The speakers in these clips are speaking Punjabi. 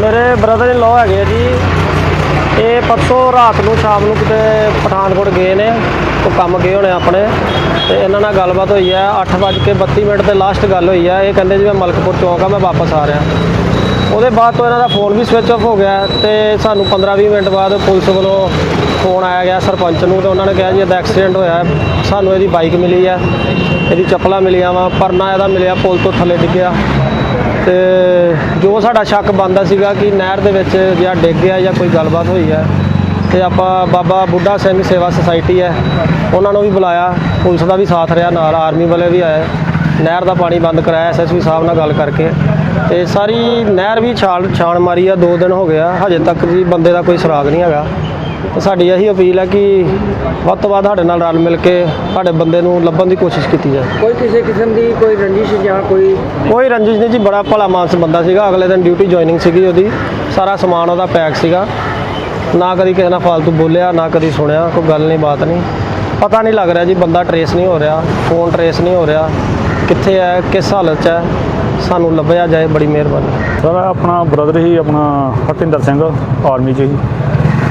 ਮੇਰੇ ਬ੍ਰਦਰ ਇਨ ਲਾਅ ਹੈਗੇ ਆ ਜੀ। ਇਹ ਪਰਸੋਂ ਰਾਤ ਨੂੰ ਸ਼ਾਮ ਨੂੰ ਕਿਤੇ ਪਠਾਨਕੋਟ ਗਏ ਨੇ। ਉਹ ਕੰਮ ਗਏ ਹੋਣੇ ਆਪਣੇ। ਤੇ ਇਹਨਾਂ ਨਾਲ ਗੱਲਬਾਤ ਹੋਈ ਹੈ 8:32 ਮਿੰਟ ਤੇ ਲਾਸਟ ਗੱਲ ਹੋਈ ਹੈ ਇਹ ਕਹਿੰਦੇ ਜੀ ਮੈਂ ਮਲਕਪੁਰ ਚੌਂਕ ਆ, ਮੈਂ ਵਾਪਸ ਆ ਰਿਹਾ। ਉਹਦੇ ਬਾਅਦ ਤੋਂ ਇਹਨਾਂ ਦਾ ਫੋਨ ਵੀ ਸਵਿਚ ਆਫ ਹੋ ਗਿਆ ਤੇ ਸਾਨੂੰ 15-20 ਮਿੰਟ ਬਾਅਦ ਪੁਲਿਸ ਵੱਲੋਂ ਫੋਨ ਆਇਆ ਗਿਆ ਸਰਪੰਚ ਨੂੰ ਤੇ ਉਹਨਾਂ ਨੇ ਕਿਹਾ ਜੀ ਇਹਦਾ ਐਕਸੀਡੈਂਟ ਹੋਇਆ। ਸਾਨੂੰ ਇਹਦੀ ਬਾਈਕ ਮਿਲੀ ਹੈ ਇਹਦੀ ਚੱਪਲਾਂ ਮਿਲੀਆਂ ਵਾ। ਪਰਨਾ ਇਹਦਾ ਮਿਲਿਆ ਪੁਲ ਤੋਂ ਥੱਲੇ ਡਿੱਗਿਆ। ਤੇ ਜੋ ਸਾਡਾ ਸ਼ੱਕ ਬੰਦਾ ਸੀਗਾ ਕਿ ਨਹਿਰ ਦੇ ਵਿੱਚ ਜਾਂ ਡਿੱਗ ਗਿਆ ਜਾਂ ਕੋਈ ਗੱਲਬਾਤ ਹੋਈ ਹੈ, ਤੇ ਆਪਾਂ ਬਾਬਾ ਬੁੱਢਾ ਸਿੰਘ ਸੇਵਾ ਸੁਸਾਇਟੀ ਹੈ, ਉਹਨਾਂ ਨੂੰ ਵੀ ਬੁਲਾਇਆ, ਪੁਲਿਸ ਦਾ ਵੀ ਸਾਥ ਰਿਹਾ ਨਾਲ, ਆਰਮੀ ਵਾਲੇ ਵੀ ਆਏ, ਨਹਿਰ ਦਾ ਪਾਣੀ ਬੰਦ ਕਰਾਇਆ ਐਸਐਸਪੀ ਸਾਹਿਬ ਨਾਲ ਗੱਲ ਕਰਕੇ। ਤੇ ਸਾਰੀ ਨਹਿਰ ਵੀ ਛਾਲ ਛਾਣ ਮਾਰੀ ਆ, ਦੋ ਦਿਨ ਹੋ ਗਿਆ ਹਜੇ ਤੱਕ ਵੀ ਬੰਦੇ ਦਾ ਕੋਈ ਸੁਰਾਗ ਨਹੀਂ ਹੈਗਾ। ਸਾਡੀ ਇਹੀ ਅਪੀਲ ਹੈ ਕਿ ਵੱਧ ਤੋਂ ਵੱਧ ਸਾਡੇ ਨਾਲ ਰਲ ਮਿਲ ਕੇ ਸਾਡੇ ਬੰਦੇ ਨੂੰ ਲੱਭਣ ਦੀ ਕੋਸ਼ਿਸ਼ ਕੀਤੀ ਜਾਏ। ਕੋਈ ਕਿਸੇ ਕਿਸਮ ਦੀ ਕੋਈ ਰੰਜਿਸ਼ ਜਾਂ ਕੋਈ ਕੋਈ ਰੰਜਿਸ਼ ਨਹੀਂ ਜੀ ਬੜਾ ਭਲਾ ਮਾਨਸ ਬੰਦਾ ਸੀਗਾ। ਅਗਲੇ ਦਿਨ ਡਿਊਟੀ ਜੁਆਇਨਿੰਗ ਸੀਗੀ ਉਹਦੀ। ਸਾਰਾ ਸਮਾਨ ਉਹਦਾ ਪੈਕ ਸੀਗਾ। ਨਾ ਕਦੀ ਕਿਸੇ ਨਾਲ ਫालतू ਬੋਲਿਆ ਨਾ ਕਦੀ ਸੁਣਿਆ ਕੋਈ ਗੱਲ ਨਹੀਂ ਬਾਤ ਨਹੀਂ। ਪਤਾ ਨਹੀਂ ਲੱਗ ਰਿਹਾ ਜੀ ਬੰਦਾ ਟਰੇਸ ਨਹੀਂ ਹੋ ਰਿਹਾ ਫੋਨ ਟਰੇਸ ਨਹੀਂ ਹੋ ਰਿਹਾ। ਕਿੱਥੇ ਹੈ ਕਿਸ ਹਾਲਤ 'ਚ ਹੈ ਸਾਨੂੰ ਲੱਭਿਆ ਜਾਏ ਬੜੀ ਮਿਹਰਬਾਨੀ। ਸਰ ਆਪਣਾ ਬ੍ਰਦਰ ਹੀ ਆਪਣਾ ਹਰਪਿੰਦਰ ਸਿੰਘ ਆਰਮੀ 'ਚ ਹੀ।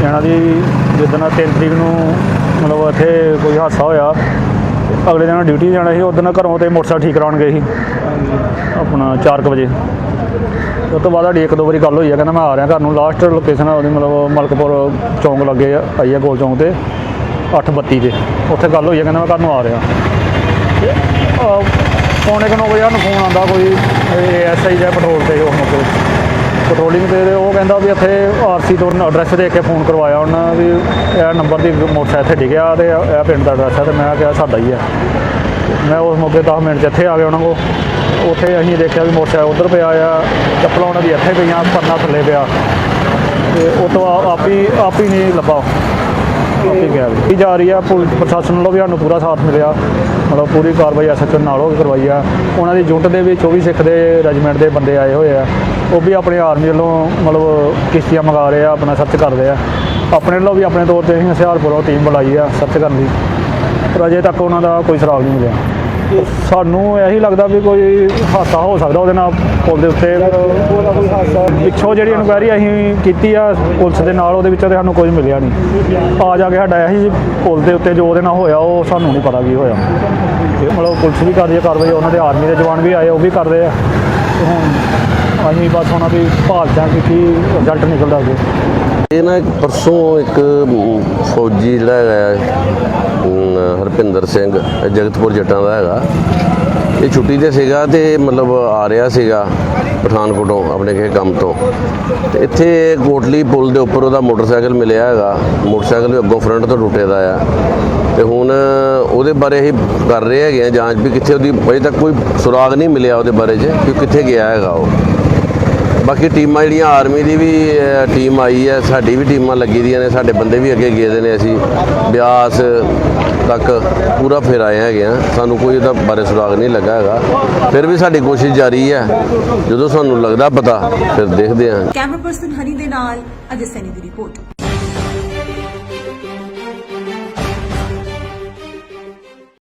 ਇਹਨਾਂ ਦੀ ਜਿੱਦਣ 3 ਤਰੀਕ ਨੂੰ ਮਤਲਬ ਇੱਥੇ ਕੋਈ ਹਾਦਸਾ ਹੋਇਆ ਅਗਲੇ ਦਿਨ ਡਿਊਟੀ ਜਾਣਾ ਸੀ ਉਦੋਂ ਘਰੋਂ ਤੇ ਮੋਟਰਸਾਈਕਲ ਠੀਕ ਕਰਾਉਣ ਗਏ ਸੀ। ਆਪਣਾ 4 ਵਜੇ। ਉਸ ਤੋਂ ਬਾਅਦ ਸਾਡੀ ਇੱਕ ਦੋ ਵਾਰੀ ਗੱਲ ਹੋਈ ਆ ਕਹਿੰਦਾ ਮੈਂ ਆ ਰਿਹਾ ਘਰ ਨੂੰ ਲਾਸਟ ਲੋਕੇਸ਼ਨ ਉਹਦੀ ਮਤਲਬ ਮਲਕਪੁਰ ਚੌਂਕ ਲੱਗੇ ਆਈ ਆ ਗੋਲ ਚੌਂਕ ਤੇ 832 ਤੇ। ਉੱਥੇ ਗੱਲ ਹੋਈ ਆ ਕਹਿੰਦਾ ਮੈਂ ਘਰ ਨੂੰ ਆ ਰਿਹਾ। ਤੇ, ਅਹ, ਪੌਣੇ ਕੁ ਨੌ ਵਜੇ ਸਾਨੂੰ ਫੋਨ ਆਉਂਦਾ ਕੋਈ ਐਸਆਈ ਜਾਂ ਪੈਟਰੋਲ ਤੇ ਉਹ ਮਤਲਬ ਪੈਟਰੋਲਿੰਗ ਤੇ ਉਹ ਕਹਿੰਦਾ ਵੀ ਇੱਥੇ ਆਰਸੀ ਤੋਂ ਐਡਰੈਸ ਦੇ ਕੇ ਫੋਨ ਕਰਵਾਇਆ ਉਹਨਾਂ ਵੀ ਇਹ ਨੰਬਰ ਦੀ ਮੋਟਰਸਾਈਕਲ ਇੱਥੇ ਡਿੱਗਿਆ ਤੇ ਇਹ ਪਿੰਡ ਦਾ ਐਡਰੈਸ ਹੈ ਤੇ ਮੈਂ ਕਿਹਾ ਸਾਡਾ ਹੀ ਹੈ ਮੈਂ ਉਸ ਮੌਕੇ 10 ਮਿੰਟ 'ਚ ਇੱਥੇ ਆ ਗਿਆ ਉਹਨਾਂ ਕੋਲ। ਉੱਥੇ ਅਸੀਂ ਦੇਖਿਆ ਵੀ ਮੋਟਰਸਾਈਕਲ ਉੱਧਰ ਪਿਆ ਆ, ਚੱਪਲਾਂ ਉਹਨਾਂ ਦੀ ਇੱਥੇ ਪਈਆਂ, ਪਰਨਾ ਥੱਲੇ ਪਿਆ। ਤੇ ਉਹ ਤੋਂ ਆ- ਆਪ ਹੀ ਆਪ ਹੀ ਨਹੀਂ ਲੱਭਾ। ਆਪੀ ਗਿਆ ਵੀ ਜਾ ਰਹੀ ਆ ਪੁਲਿਸ ਪ੍ਰਸ਼ਾਸਨ ਵੱਲੋਂ ਵੀ ਸਾਨੂੰ ਪੂਰਾ ਸਾਥ ਮਿਲਿਆ। ਮਤਲਬ ਪੂਰੀ ਕਾਰਵਾਈ ਐਸਐਚਓ ਨਾਲ ਹੋ ਕੇ ਕਰਵਾਈ ਆ। ਉਹਨਾਂ ਦੀ ਯੂਨਿਟ ਦੇ ਵਿੱਚ 24 ਸਿੱਖ ਦੇ ਰੈਜੀਮੈਂਟ ਦੇ ਬੰਦੇ ਆਏ ਹੋਏ ਆ। ਉਹ ਵੀ ਆਪਣੇ ਆਰਮੀ ਵੱਲੋਂ ਮਤਲਬ ਕਿਸ਼ਤੀਆਂ ਮੰਗਾ ਰਹੇ ਆ, ਆਪਣਾ ਸਰਚ ਕਰਦੇ ਆ। ਆਪਣੇ ਵੱਲੋਂ ਵੀ ਆਪਣੇ ਤੌਰ ਤੇ ਅਸੀਂ ਹੁਸ਼ਿਆਰਪੁਰੋਂ ਟੀਮ ਬੁਲਾਈ ਆ ਸਰਚ ਕਰਨ ਦੀ। ਪਰ ਅਜੇ ਤੱਕ ਉਹਨਾਂ ਦਾ ਕੋਈ ਸੁਰਾਗ ਨਹੀਂ ਮਿਲਿਆ। ਸਾਨੂੰ ਇਹੀ ਲੱਗਦਾ ਵੀ ਕੋਈ ਹਾਦਸਾ ਹੋ ਸਕਦਾ ਉਹਦੇ ਨਾਲ ਪੁਲ ਦੇ ਉੱਤੇ। ਪਿੱਛੋਂ ਜਿਹੜੀ ਇਨਕੁਆਇਰੀ ਅਸੀਂ ਕੀਤੀ ਆ ਪੁਲਿਸ ਦੇ ਨਾਲ, ਉਹਦੇ ਵਿੱਚੋਂ ਤੇ ਸਾਨੂੰ ਕੁਝ ਮਿਲਿਆ ਨਹੀਂ। ਆ ਜਾ ਕੇ ਸਾਡਾ ਇਹੀ ਪੁਲ ਦੇ ਉੱਤੇ ਜੋ ਉਹਦੇ ਨਾਲ ਹੋਇਆ, ਉਹ ਸਾਨੂੰ ਨਹੀਂ ਪਤਾ ਕੀ ਹੋਇਆ। ਮਤਲਬ ਪੁਲਿਸ ਵੀ ਕਰ ਰਹੀ ਹੈ ਕਾਰਵਾਈ, ਉਹਨਾਂ ਦੇ ਆਰਮੀ ਦੇ ਜਵਾਨ ਵੀ ਆਏ, ਉਹ ਵੀ ਕਰ ਰਹੇ ਆ। ਹੁਣ ਅਸੀਂ ਬਸ ਉਹਨਾਂ ਦੀ ਭਾਲ ਜਾਂ ਕਿ ਰਿਜ਼ਲਟ ਨਿਕਲਦਾ ਅੱਗੇ। ਇਹ ਨਾ ਪਰਸੋਂ ਇੱਕ ਫੌਜੀ ਜਿਹੜਾ ਹੈਗਾ ਹਰਪਿੰਦਰ ਸਿੰਘ, ਜਗਤਪੁਰ ਜੱਟਾਂ ਦਾ ਹੈਗਾ। ਇਹ ਛੁੱਟੀ ਤੇ ਸੀਗਾ ਤੇ ਮਤਲਬ ਆ ਰਿਹਾ ਸੀਗਾ ਪਠਾਨਕੋਟੋਂ, ਆਪਣੇ ਕਿਸੇ ਕੰਮ ਤੋਂ। ਤੇ ਇੱਥੇ ਕੋਟਲੀ ਪੁਲ ਦੇ ਉੱਪਰ ਉਹਦਾ ਮੋਟਰਸਾਈਕਲ ਮਿਲਿਆ ਹੈਗਾ। ਮੋਟਰਸਾਈਕਲ ਵੀ ਅੱਗੋਂ ਫਰੰਟ ਤੋਂ ਟੁੱਟੇ ਦਾ ਆ। ਤੇ ਹੁਣ ਉਹਦੇ ਬਾਰੇ ਅਸੀਂ ਕਰ ਰਹੇ ਹੈਗੇ ਆ ਜਾਂਚ ਵੀ ਕਿੱਥੇ ਉਹਦੀ ਅਜੇ ਤੱਕ ਕੋਈ ਸੁਰਾਗ ਨਹੀਂ ਮਿਲਿਆ ਉਹਦੇ ਬਾਰੇ 'ਚ ਕਿ ਕਿੱਥੇ ਗਿਆ ਹੈਗਾ ਉਹ। ਬਾਕੀ ਟੀਮਾਂ ਜਿਹੜੀਆਂ ਆਰਮੀ ਦੀ ਵੀ ਟੀਮ ਆਈ ਹੈ, ਸਾਡੀ ਵੀ ਟੀਮਾਂ ਲੱਗੀ ਦੀਆਂ ਨੇ, ਸਾਡੇ ਬੰਦੇ ਵੀ ਅੱਗੇ ਗਏ ਦੇ ਨੇ ਅਸੀਂ। ਬਿਆਸ ਤੱਕ ਪੂਰਾ ਫਿਰ ਆਏ ਹੈਗੇ ਆ। ਸਾਨੂੰ ਕੋਈ ਇਹਦਾ ਬਾਰੇ ਸੁਰਾਗ ਨਹੀਂ ਲੱਗਾ ਹੈਗਾ। ਫਿਰ ਵੀ ਸਾਡੀ ਕੋਸ਼ਿਸ਼ ਜਾਰੀ ਹੈ। ਜਦੋਂ ਸਾਨੂੰ ਲੱਗਦਾ ਪਤਾ, ਫਿਰ ਦੇਖਦੇ ਹਾਂ। ਕੈਮਰਾ ਪਰਸਨ ਹਨੀ ਦੇ ਨਾਲ ਅਜੇ ਸੈਨੀ ਦੀ ਰਿਪੋਰਟ।